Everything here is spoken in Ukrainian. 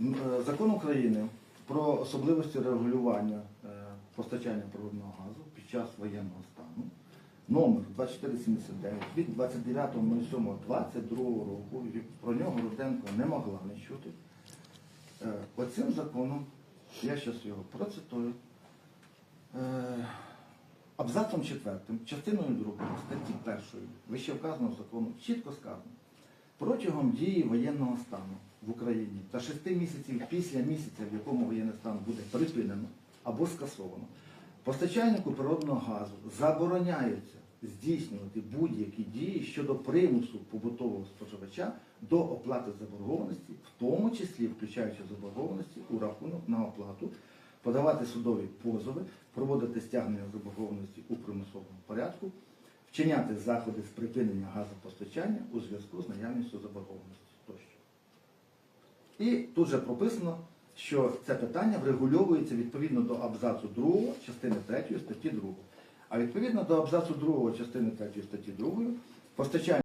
Е, Закон України про особливості регулювання е, постачання природного газу під час воєнного стану номер 2479 від 29.07.22 року, про нього Руденко не могла не чути. Е, Оцим законом, я зараз його процитую, абзацом 4, частиною 2 статті 1 вище вказаного закону чітко сказано, протягом дії воєнного стану в Україні та 6 місяців після місяця, в якому воєнний стан буде припинено або скасовано, постачальнику природного газу забороняється здійснювати будь-які дії щодо примусу побутового споживача до оплати заборгованості, в тому числі включаючи заборгованості у рахунок на оплату, подавати судові позови, проводити стягнення заборгованості у примусовому порядку, вчиняти заходи з припинення газопостачання у зв'язку з наявністю заборгованості тощо. І тут же прописано, що це питання врегульовується відповідно до абзацу 2 частини 3 статті 2. А відповідно до абзацу 2 частини 3 статті 2 постачання